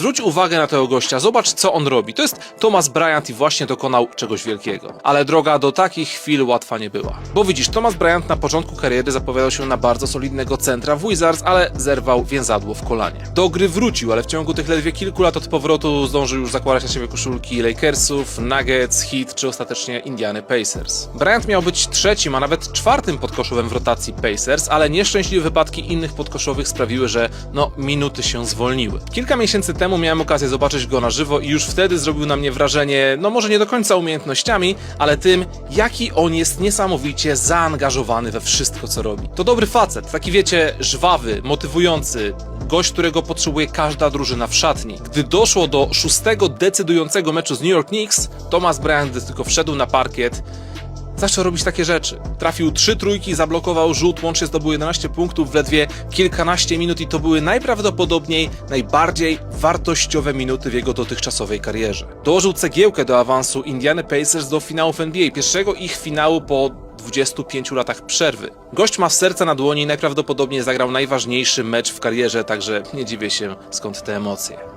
Zwróć uwagę na tego gościa, zobacz co on robi. To jest Thomas Bryant i właśnie dokonał czegoś wielkiego. Ale droga do takich chwil łatwa nie była. Bo widzisz, Thomas Bryant na początku kariery zapowiadał się na bardzo solidnego centra w Wizards, ale zerwał więzadło w kolanie. Do gry wrócił, ale w ciągu tych ledwie kilku lat od powrotu zdążył już zakładać na siebie koszulki Lakersów, Nuggets, Heat czy ostatecznie Indiany Pacers. Bryant miał być trzecim, a nawet czwartym podkoszowym w rotacji Pacers, ale nieszczęśliwe wypadki innych podkoszowych sprawiły, że no minuty się zwolniły. Kilka miesięcy temu miałem okazję zobaczyć go na żywo i już wtedy zrobił na mnie wrażenie, no może nie do końca umiejętnościami, ale tym, jaki on jest niesamowicie zaangażowany we wszystko, co robi. To dobry facet, taki wiecie, żwawy, motywujący, gość, którego potrzebuje każda drużyna w szatni. Gdy doszło do szóstego decydującego meczu z New York Knicks, Thomas Bryant, tylko wszedł na parkiet, zaczął robić takie rzeczy. Trafił trzy trójki, zablokował rzut, łącznie zdobył 11 punktów w ledwie kilkanaście minut i to były najprawdopodobniej najbardziej wartościowe minuty w jego dotychczasowej karierze. Dołożył cegiełkę do awansu Indiana Pacers do finałów NBA, pierwszego ich finału po 25 latach przerwy. Gość ma serce na dłoni i najprawdopodobniej zagrał najważniejszy mecz w karierze, także nie dziwię się skąd te emocje.